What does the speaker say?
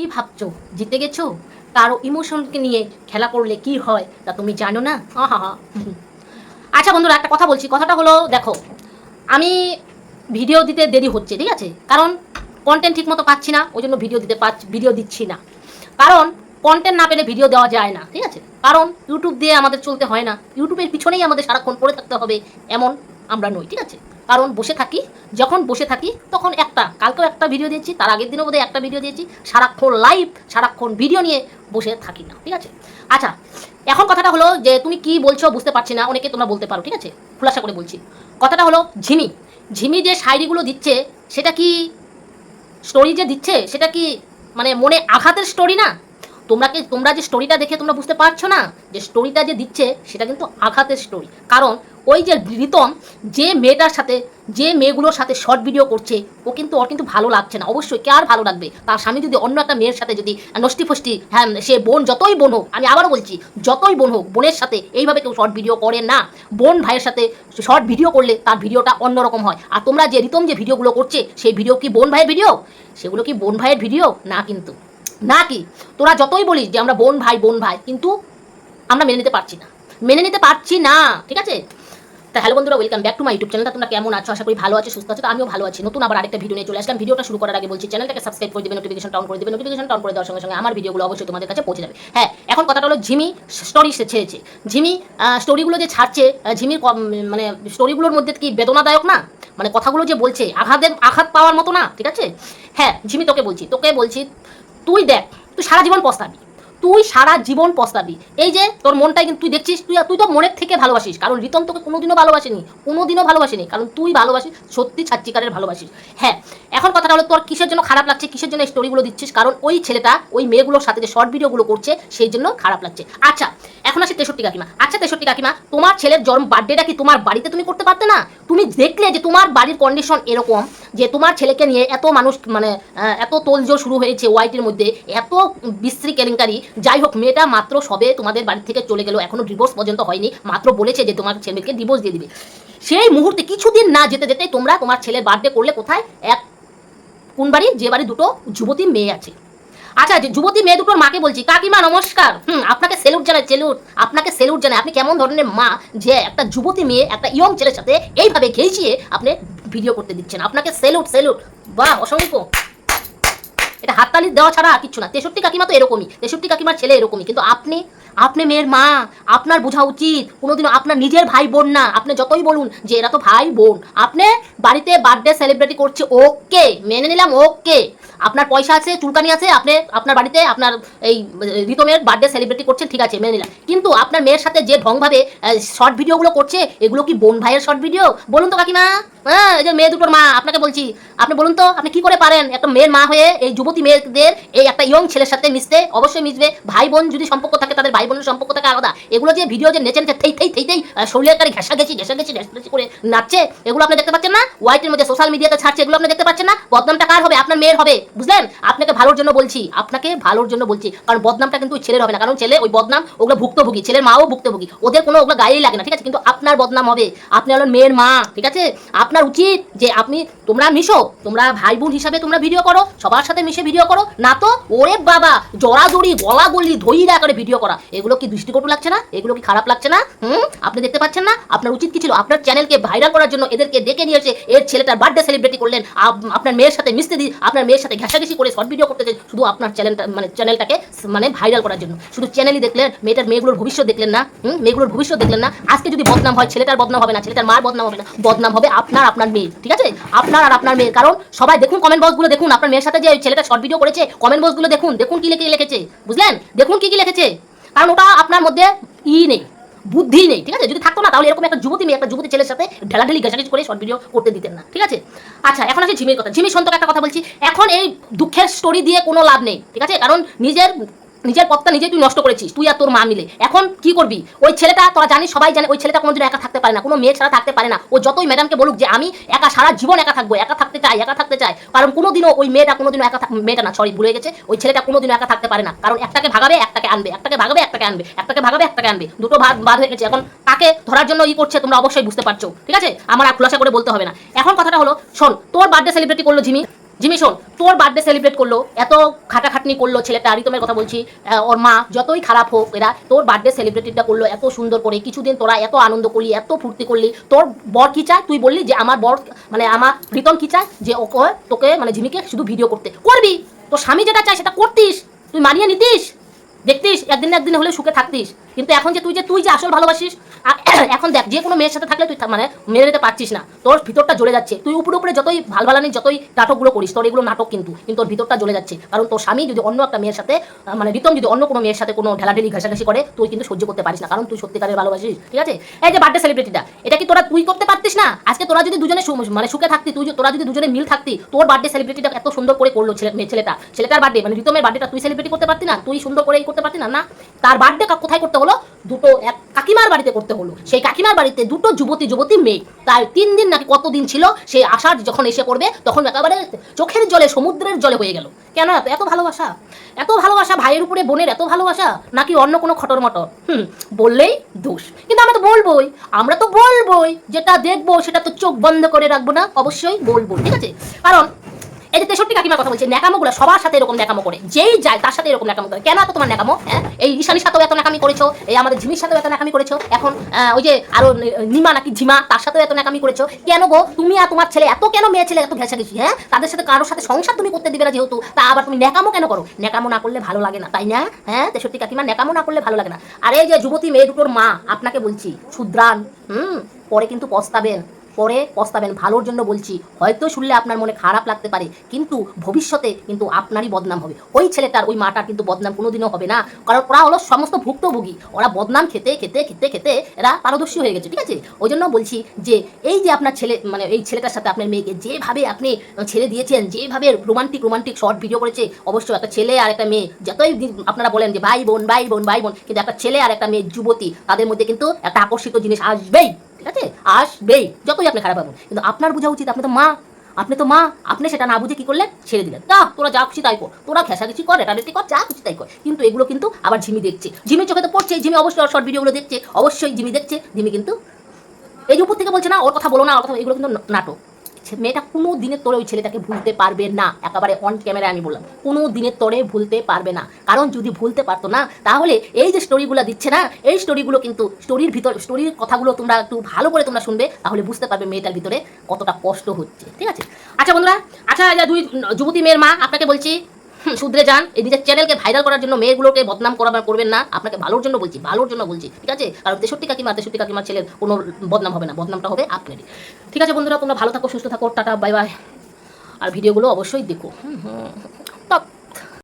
কি ভাবছ? জিতে গেছো? কারও ইমোশনকে নিয়ে খেলা করলে কি হয়, তা তুমি জানো না? আহা হা আচ্ছা বন্ধুরা, একটা কথা বলছি। কথাটা হলো, দেখো, আমি ভিডিও দিতে দেরি হচ্ছে, ঠিক আছে? কারণ কন্টেন্ট ঠিক মতো পাচ্ছি না, ওই জন্য ভিডিও দিতে পাচ্ছি, ভিডিও দিচ্ছি না। কারণ কন্টেন্ট না পেলে ভিডিও দেওয়া যায় না, ঠিক আছে? কারণ ইউটিউব দিয়ে আমাদের চলতে হয় না। ইউটিউবের পিছনেই আমাদের সারাক্ষণ পড়ে থাকতে হবে, এমন আমরা নই, ঠিক আছে? কারণ বসে থাকি, যখন বসে থাকি, তখন একটা, কালকেও একটা ভিডিও দিয়েছি, তার আগের দিনও বোধহয় একটা ভিডিও দিয়েছি, সারাক্ষণ লাইভ সারাক্ষণ ভিডিও নিয়ে বসে থাকি না, ঠিক আছে? আচ্ছা এখন কথাটা হলো যে তুমি কি বলছো বুঝতে পারছি না, অনেকে তোমরা বলতে পারো, ঠিক আছে? খুলাসা করে বলছি। কথাটা হলো ঝিমি। ঝিমি যে শায়রিগুলো দিচ্ছে, সেটা কি স্টোরি যে দিচ্ছে, সেটা কি মানে মনে আঘাতের স্টোরি না? তোমরা কি তোমরা যে স্টোরিটা দেখে তোমরা বুঝতে পারছ না? যে স্টোরিটা যে দিচ্ছে, সেটা কিন্তু আঘাতের স্টোরি কারণ ওই যে রিতম, যে মেয়েটার সাথে, যে মেয়েগুলোর সাথে শর্ট ভিডিও করছে, ও কিন্তু ওর কিন্তু ভালো লাগছে না। অবশ্যই কে আর ভালো লাগবে? তার স্বামী যদি অন্য একটা মেয়ের সাথে যদি নষ্টি ফষ্টি হ্যাঁ সে বোন যতই বোন হোক, আমি আবারও বলছি, যতই বোন হোক, বোনের সাথে এইভাবে কেউ শর্ট ভিডিও করে না। বোন ভাইয়ের সাথে শর্ট ভিডিও করলে তার ভিডিওটা অন্যরকম হয়। আর তোমরা যে রিতম যে ভিডিওগুলো করছে, সেই ভিডিও কি বোন ভাইয়ের ভিডিও সেগুলো কি বোন ভাইয়ের ভিডিও না কিন্তু। না কি তোরা যতই বলিস যে আমরা বোন ভাই বোন ভাই, কিন্তু আমরা মেনে নিতে পারছি না। মেনে নিতে পারছি না, ঠিক আছে? তা হ্যালো বন্ধুরা welcome back to my YouTube চ্যানেলটা তোমরা কেমন আছো? আশা করি ভালো আছো, সুস্থ আছো। তো আমিও ভালো আছি। নতুন আবার আরেকটা ভিডিও নিয়ে চলে আসলাম। ভিডিওটা শুরু করার আগে বলছি চ্যানেলটাকে সাবস্ক্রাইব করে দেবে নোটিফিকেশন অন করে দেবে। নোটিফিকেশন অন করে দেওয়ার সঙ্গে সঙ্গে আমার ভিডিওগুলো অবশ্যই তোমাদের কাছে পৌঁছে যাবে। হ্যাঁ এখন কথাটা হলো ঝিমি স্টোরি ছেড়েছে। ঝিমি স্টোরিগুলো যে ছাড়ছে ঝিমির মানে স্টোরিগুলোর মধ্যে কি বেদনাদায়ক না? মানে কথাগুলো যে বলছে, আঘাতের আঘাত পাওয়ার মতো না, ঠিক আছে? হ্যাঁ ঝিমি তোকে বলছি তোকে বলছি তুই দেখ, তুই সারা জীবন পস্তাবি। তুই সারা জীবন পস্তাবি। এই যে তোর মনটাই কিন্তু তুই দেখছিস, তুই তুই তো মনের থেকে ভালোবাসিস। কারণ রিতম তোকে কোনোদিনও ভালোবাসেনি কোনোদিনও ভালোবাসেনি। কারণ তুই ভালোবাসিস, সত্যি ছাত্রিকারের ভালোবাসিস। হ্যাঁ এখন কথাটা হলো তোর কিসের জন্য খারাপ লাগছে, কিসের জন্য স্টোরিগুলো দিচ্ছিস? কারণ ওই ছেলেটা, ওই মেয়েগুলোর সাথে যে শর্ট ভিডিওগুলো করছে, সেই জন্য খারাপ লাগছে। আচ্ছা এখন আসি তেষট্টি কাকিমা। আচ্ছা তেষট্টি কাকিমা, তোমার ছেলের জন্ম বার্থডেটা কি তোমার বাড়িতে তুমি করতে পারতে না? তুমি দেখলে যে তোমার বাড়ির কন্ডিশন এরকম, যে তোমার ছেলেকে নিয়ে এত মানুষ মানে এত তোলজোড় শুরু হয়েছে ওয়াইটির মধ্যে, এত বিশ্রী কেলেঙ্কারি। যাই হোক, মেয়েটা মাত্র সবে তোমাদের বাড়ি থেকে চলে গেল, এখনও ডিভোর্স পর্যন্ত হয়নি, মাত্র বলেছে যে তোমার ছেলেকে ডিভোর্স দিয়ে দিবে। সেই মুহূর্তে কিছুদিন না যেতে যেতে তোমরা তোমার ছেলের বার্থডে করলে কোথায়? এক, কোন বাড়ি? যে বাড়ি দুটো যুবতী মেয়ে আছে। আচ্ছা যুবতী মেয়ে দুটোর মাকে বলছি, কাকিমা নমস্কার। হুম, আপনাকে সেলুট জানাই সেলুট আপনাকে সেলুট জানাই। আপনি কেমন ধরনের মা যে একটা যুবতী মেয়ে, একটা ইয়ং ছেলের সাথে এইভাবে ঘেঁচিয়ে আপনি ভিডিও করতে দিচ্ছেন? আপনাকে সেলুট সেলুট বাহ, অসংখ্য। এটা হাততালি দেওয়া ছাড়া আর কিচ্ছু না। তেষট্টি কাকিমা তো এরকমই। তেষট্টি কাকিমার ছেলে এরকমই। কিন্তু আপনি আপনি মেয়ের মা, আপনার বোঝা উচিত। কোনোদিনও আপনার নিজের ভাই বোন না। আপনি যতই বলুন যে এরা তো ভাই বোন। আপনি বাড়িতে বার্থডে সেলিব্রেটি করছে, ওকে, মেনে নিলাম, ওকে। আপনার পয়সা আছে, চুলকানি আছে, আপনি, আপনার বাড়িতে আপনার এই রিতমের বার্থডে সেলিব্রেটি করছেন, ঠিক আছে, মেনে নিলাম। কিন্তু আপনার মেয়ের সাথে যে ঢংভাবে শর্ট ভিডিওগুলো করছে, এগুলো কি বোন ভাইয়ের শর্ট ভিডিও বলুন তো কাকিমা। হ্যাঁ এই যে মেয়ে দুটোর মা, আপনাকে বলছি। আপনি বলুন তো, আপনি কি করে পারেন? একটা মেয়ের মা হয়ে এই যুবতী মেয়েদের এই একটা ইয়ং ছেলের সাথে মিশতে অবশ্যই মিশবে। ভাই বোন যদি সম্পর্ক থাকে, তাদের ভাই বোনের সম্পর্ক থাকে আলাদা। এগুলো যে ভিডিও যে নেচে নেচে থেই থেই থেই থেই শরীরের ঘেঁষা গেছি ঘেঁষা গেছি ঘেঁষা করে নাচছে, এগুলো আপনি দেখতে পাচ্ছেন না? হোয়াইটের মধ্যে সোশ্যাল মিডিয়াতে ছাড়ছে, এগুলো আপনি দেখতে পাচ্ছেন না? বদনামটা কার হবে? আপনার মেয়ের হবে। বুঝলেন? আপনাকে ভালোর জন্য বলছি, আপনাকে ভালোর জন্য বলছি। কারণ বদনামটা কিন্তু ছেলের হবে না। কারণ ছেলে ওই বদনাম ওগুলো ভুক্তভোগী। ছেলের মাও ভুক্তভোগী। ওদের কোনো ওগুলো গায়েই লাগে না, ঠিক আছে? কিন্তু আপনার বদনাম হবে। আপনি হলেন মেয়ের মা, ঠিক আছে? আপনার উচিত যে আপনি তোমরা মিশো, তোমরা ভাই বোন হিসাবে তোমরা ভিডিও করো, সবার সাথে মিশে ভিডিও করো। না তো, ওরে বাবা, জড়াজড়ি গলা গলি ধৈর্য করে ভিডিও করা। এগুলো কি দৃষ্টিকটু লাগছে না? এগুলো কি খারাপ লাগছে না? হুম? আপনি দেখতে পাচ্ছেন না? আপনার উচিত কি ছিল? আপনার চ্যানেলকে ভাইরাল করার জন্য এদেরকে ডেকে নিয়ে এসে এর ছেলেটার বার্থডে সেলিব্রেটি করলেন। আপনার মেয়ের সাথে মিশতে দিই আপনার মেয়ের সাথে ঘেঁষাঘেঁষি করে শর্ট ভিডিও করতে চাই। শুধু আপনার চ্যানেলটা মানে চ্যানেলটাকে মানে ভাইরাল করার জন্য। শুধু চ্যানেলই দেখলেন, মেয়েটার মেয়েগুলোর ভবিষ্যৎ দেখলেন না? হুম? মেয়েগুলোর ভবিষ্যৎ দেখলেন না? আজকে যদি বদনাম হয়, ছেলেটার বদনাম হবে না, ছেলেটার মার বদনাম হবে না, বদনাম হবে আপনার আপনার মেয়ে ঠিক আছে? আপনার আর আপনার মেয়ের। কারণ সবাই দেখুন কমেন্ট বক্সগুলো দেখুন আপনার মেয়ের সাথে যে ছেলেটা শর্ট ভিডিও করেছে কমেন্ট বক্সগুলো দেখুন দেখুন কি লিখে লিখেছে, বুঝলেন? দেখুন কি কি লিখেছে। কারণ ওটা আপনার মধ্যে ই নেই, বুদ্ধি নেই, ঠিক আছে? যদি থাকতো না, তাহলে এরকম একটা যুবতী মেয়ে, একটা যুবতী ছেলের সাথে ঢেলাঢেলি ঘেঁষাঘেঁষি করে শর্ট ভিডিও করতে দিতেন না, ঠিক আছে? আচ্ছা এখন আছে ঝিমির কথা। ঝিমির সন্তক একটা কথা বলছি। এখন এই দুঃখের স্টোরি দিয়ে কোনো লাভ নেই, ঠিক আছে? কারণ নিজের নিজের পথটা নিজে তুই নষ্ট করেছিস, তুই আর তোর মা মিলে। এখন কি করবি? ওই ছেলেটা, তোরা জানিস, সবাই জানে, ওই ছেলেটা কোনোদিন একা থাকতে পারে না, কোনো মেয়ে ছাড়া থাকতে পারে না। ও যতই ম্যাডামকে বলুক যে আমি একা সারা জীবন একা থাকব, একা থাকতে চাই, একা থাকতে চাই, কারণ কোনোদিনও ওই মেয়েটা কোনোদিনও একা মেয়েটা না সরি ভুলে গেছে, ওই ছেলেটা কোনোদিনও একা থাকতে পারে না। কারণ একটাকে ভাগাবে, একটাকে আনবে, একটাকে ভাগাবে, একটাকে আনবে, একটাকে ভাগাবে, একটাকে আনবে। দুটো ভাগ বাদ হয়ে গেছে। এখন তাকে ধরার জন্য ই করছে, তোমরা অবশ্যই বুঝতে পারছ। ঠিক আছে? আমার আর খুলাসা করে বলতে হবে না। এখন কথাটা হলো, শোন, তোর বার্থডে সেলিব্রেটি করল ঝিমি। জিমি, শোন, তোর বার্থডে সেলিব্রেট করল, এত খাটাখাটনি করল ছেলেটা রিতমের কথা বলছি ওর মা, যতই খারাপ হোক, এরা, তোর বার্থডে সেলিব্রেটিটা করল এত সুন্দর করে, কিছুদিন তোরা এত আনন্দ করলি, এত ফুর্তি করলি, তোর বর কি চায়? তুই বললি যে আমার বর মানে আমার রিতম কি চায়? যে ওকে তোকে মানে ঝিমিকে শুধু ভিডিও করতে। করবি? তোর স্বামী যেটা চায় সেটা করতিস। তুই মানিয়ে নিতিস? দেখতিস? একদিন একদিন হলে সুখে থাকতিস। কিন্তু এখন যে তুই যে তুই যে আসল ভালোবাসিস এখন দেখ, যে কোনো মেয়ের সাথে থাকলে তুই মানে মেরে নিতে পারছিস না। তোর ভিতরটা জ্বলে যাচ্ছে। তুই উপরে উপরে যতই ভালো ভালানি যতই নাটকগুলো করিস, তোর এগুলো নাটক কিন্তু কিন্তু তোর ভিতরটা জ্বলে যাচ্ছে। কারণ তোর স্বামী যদি অন্য একটা মেয়ের সাথে মানে রিতম যদি অন্য কোনো মেয়ের সাথে কোনো ঢেলাঢেলি, ঘাসাঘাসি করে, তুই কিন্তু সহ্য করতে পারিস না। কারণ তুই সত্যিকারের ভালোবাসিস। ঠিক আছে? এই যে বার্থডে সেলিব্রিটিটা এটা কি তোরা তুই করতে পারতিস না? আজকে তোরা যদি দুজনে মানে সুখে থাকতি, তুই তোরা যদি দুজনে মিল থাকতি, তোর বার্থডে সেলিব্রিটিটা এত সুন্দর করে করল ছেলেটা। ছেলেটার বার্থডে মানে রিতমের বার্থডেটা তুই সেলিব্রিটি করতে পারতি না? তুই সুন্দর করে করতে পারতি না না? তার বার্থডে কোথায় করতে হলো দুটো এক কাকিমার বাড়িতে করতে হলো। সেই কাকিমার বাড়িতে দুটো যুবতী যুবতী মেয়ে। তাই তিন দিন নাকি কতদিন ছিল, সেই আশার যখন এসে করবে তখন একেবারে চোখের জলে, সমুদ্রের জলে হয়ে গেল। কেন এত এত ভালোবাসা? এত ভালোবাসা ভাইয়ের উপরে, বোনের এত ভালোবাসা? নাকি অন্য কোনো খটর মটর? হুম, বললেই দোষ। কিন্তু আমরা তো বলবোই, আমরা তো বলবোই। যেটা দেখব, সেটা তো চোখ বন্ধ করে রাখব না, অবশ্যই বলব, ঠিক আছে? কারণ এই যে তেষট্টি কাকিমার কথা বলছি, ন্যাকামোগুলো সবার সাথে এরকম ন্যাকামো করে। যেই যায় তার সাথে এরকম ন্যাকামো করে। কেন এত তোমার ন্যাকামো? হ্যাঁ? এই ঈশানির সাথেও এত ন্যাকামি করেছ, এই আমাদের ঝিমির সাথেও এত ন্যাকামি করেছ, এখন ওই যে আরও নিমা নাকি ঝিমা, তার সাথেও এত ন্যাকামি করেছ। কেন গো? তুমি আর তোমার ছেলে, এত কেন মেয়ে ছেলে, এত ঘেঁষা গেছি হ্যাঁ? তাদের সাথে কারোর সাথে সংসার তুমি করতে দিবে না যেহেতু, তা আবার তুমি ন্যাকামো কেন করো? ন্যাকামো না করলে ভালো লাগে না, তাই না? হ্যাঁ? তেষট্টি কাকিমা ন্যাকামো না করলে ভালো লাগে না। আর এই যে যুবতী মেয়ে দুটোর মা, আপনাকে বলছি শুদ্রান হুম? পরে কিন্তু পস্তাবেন। পরে পস্তাবেন। ভালোর জন্য বলছি, হয়তো শুনলে আপনার মনে খারাপ লাগতে পারে, কিন্তু ভবিষ্যতে কিন্তু আপনারই বদনাম হবে। ওই ছেলেটার, ওই মাটার কিন্তু বদনাম কোনোদিনও হবে না। কারণ ওরা হলো সমস্ত ভুক্তভোগী। ওরা বদনাম খেতে খেতে খেতে খেতে এরা পারদর্শী হয়ে গেছে, ঠিক আছে? ওই জন্য বলছি যে, এই যে আপনার ছেলে মানে এই ছেলেটার সাথে আপনার মেয়েকে, যেভাবে আপনি ছেড়ে দিয়েছেন, যেভাবে রোমান্টিক রোমান্টিক শর্ট ভিডিও করেছে অবশ্যই একটা ছেলে আর একটা মেয়ে, যতই আপনারা বলেন যে, ভাই বোন ভাই বোন ভাই বোন, কিন্তু একটা ছেলে আর একটা মেয়ে, যুবতী, তাদের মধ্যে কিন্তু একটা আকর্ষিত জিনিস আসবেই। ঠিক আছে? আসবেই, যতই আপনি খারাপ পাবেন কিন্তু আপনার বোঝা উচিত, আপনি তো মা। আপনি তো মা। আপনি সেটা না বুঝে কি করলেন? ছেড়ে দিলেন। না তোরা যা খুশি তাই কর। তোরা ঘেঁষাঘেঁচি কর, রেটারেটি কর, যা খুশি তাই কর। কিন্তু এগুলো কিন্তু আবার ঝিমি দেখছে। ঝিমি চোখে তো পড়ছে, ঝিমি অবশ্যই শর্ট ভিডিওগুলো দেখছে। অবশ্যই ঝিমি দেখছে। ঝিমি কিন্তু এই উপর থেকে বলছে না, ওর কথা বলো না, ওর কথা এগুলো কিন্তু নাটক। মেয়েটা কোনো দিনের তোরে ওই ছেলেটাকে ভুলতে পারবে না। একেবারে অন ক্যামেরায় আমি বললাম। কোনো দিনের তোরে ভুলতে পারবে না। কারণ যদি ভুলতে পারতো না, তাহলে এই যে স্টোরিগুলো দিচ্ছে না, এই স্টোরিগুলো কিন্তু স্টোরির ভিতর স্টোরির কথাগুলো তোমরা একটু ভালো করে তোমরা শুনবে, তাহলে বুঝতে পারবে মেয়েটার ভিতরে কতটা কষ্ট হচ্ছে। ঠিক আছে? আচ্ছা বন্ধুরা আচ্ছা দুই, যুবতী মেয়ের মা, আপনাকে বলছি শুধরে যান, এই নিজের চ্যানেলকে ভাইরাল করার জন্য মেয়েগুলোকে বদনাম করাবার করবেন না। আপনাকে ভালোর জন্য বলছি, ভালোর জন্য বলছি, ঠিক আছে? কারণ তেষট্টি কাকিমা, তেষট্টি কাকিমার ছেলের কোনো বদনাম হবে না, বদনামটা হবে আপনারই। ঠিক আছে বন্ধুরা, তোমরা ভালো থাকো, সুস্থ থাকো, টাটা, বাই বাই। আর ভিডিওগুলো অবশ্যই দেখো। হুম হুম